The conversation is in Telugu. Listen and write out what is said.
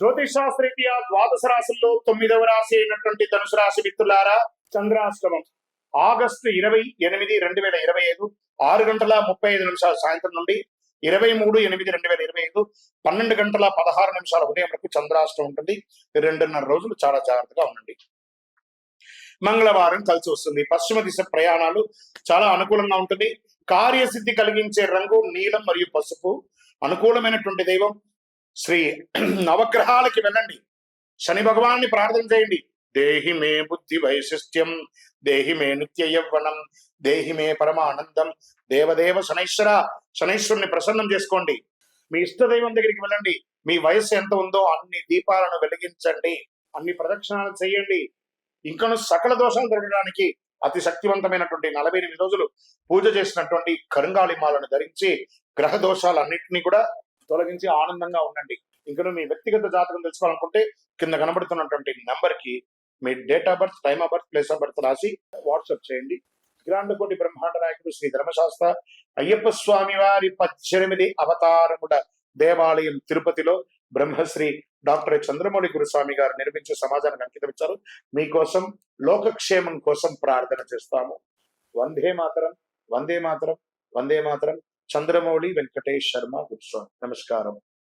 జ్యోతిష్ శాస్త్రీయ ద్వాదశ రాశుల్లో తొమ్మిదవ రాశి అయినటువంటి ధనుసు రాశి మిత్రులారా చంద్రాష్టమం. ఆగస్టు ఇరవై ఎనిమిది రెండు వేల ఇరవై ఐదు ఆరు గంటల ముప్పై ఐదు నిమిషాల సాయంత్రం నుండి ఇరవై మూడు ఎనిమిది రెండు వేల ఇరవై ఐదు పన్నెండు గంటల పదహారు నిమిషాల ఉదయం వరకు చంద్రాష్టం ఉంటుంది. రెండున్నర రోజులు చాలా జాగ్రత్తగా ఉండండి. మంగళవారం కలిసి వస్తుంది. పశ్చిమ దిశ ప్రయాణాలు చాలా అనుకూలంగా ఉంటుంది. కార్యసిద్ధి కలిగించే రంగు నీలం మరియు పసుపు. అనుకూలమైనటువంటి దైవం శ్రీ నవగ్రహాలకి వెళ్ళండి. శని భగవాన్ని ప్రార్థన చేయండి. దేహి మే బుద్ధి వైశిష్ట్యం దేహి మే నిత్య యవ్వనం దేహి మే పరమానందం దేవదేవ శనైశ్వర శనైశ్వరుని ప్రసన్నం చేసుకోండి. మీ ఇష్టదైవం దగ్గరికి వెళ్ళండి. మీ వయస్సు ఎంత ఉందో అన్ని దీపాలను వెలిగించండి. అన్ని ప్రదక్షిణాలు చేయండి. ఇంకను సకల దోషాలు జరగడానికి అతి శక్తివంతమైనటువంటి నలభై ఎనిమిది రోజులు పూజ చేసినటువంటి కరుంగాళిమాలను ధరించి గ్రహ దోషాలన్నింటినీ కూడా తొలగించి ఆనందంగా ఉండండి. ఇంకను మీ వ్యక్తిగత జాతకం తెలుసుకోవాలనుకుంటే కింద కనబడుతున్నటువంటి నెంబర్కి మీ date of birth time of birth place of birth రాసి వాట్సాప్ చేయండి. గ్రాండకోటి బ్రహ్మాండ నాయకుడు శ్రీ ధర్మశాస్త్ర అయ్యప్ప స్వామి వారి పద్దెనిమిది అవతారముల దేవాలయం తిరుపతిలో బ్రహ్మశ్రీ డాక్టర్ చంద్రమౌళి గురుస్వామి గారు నిర్మించే సమాజానికి అంకితం ఇచ్చారు. మీకోసం లోకక్షేమం కోసం ప్రార్థన చేస్తాము. వందే మాతరం వందే మాతరం వందే మాతరం. చంద్రమౌళి వెంకటేష్ శర్మ గురుస్వామి నమస్కారం